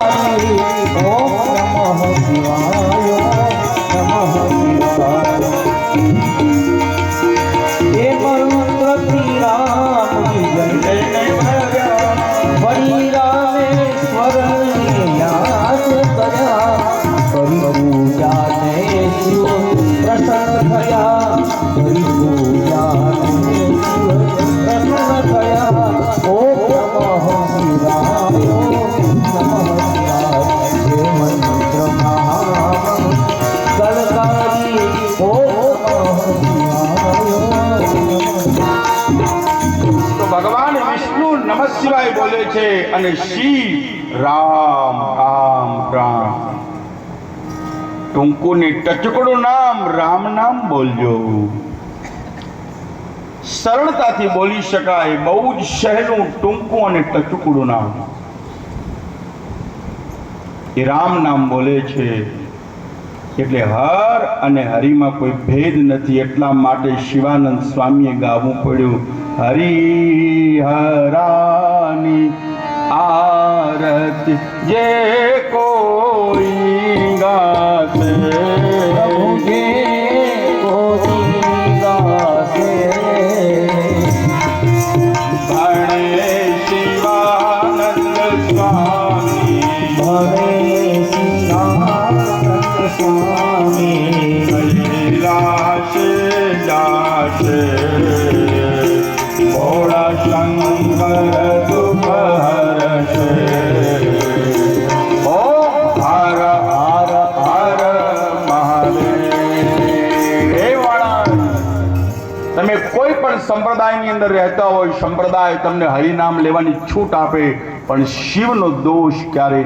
ઓમ નમઃ શિવાય વિષ્ણુ નમઃ શિવાય બોલે છે અને શિવ રામ રામ રામ. ટૂંકું ને ટચકડું નામ, રામ નામ બોલજો. સરળતાથી બોલી શકાય, બહુ જ સહેલું, ટૂંકું અને ટચકડું નામ. એ રામ નામ બોલે છે. એટલે હર અને હરિમાં કોઈ ભેદ નથી. એટલા માટે શિવાનંદ સ્વામીએ ગાવું પડ્યું, હરિ હરાની આરતી જે કોઈ કોઈ પણ સંપ્રદાયની અંદર રહેતા હોય, સંપ્રદાય તમને હરિનામ લેવાની છૂટ આપે, પણ શિવનો દોષ ક્યારે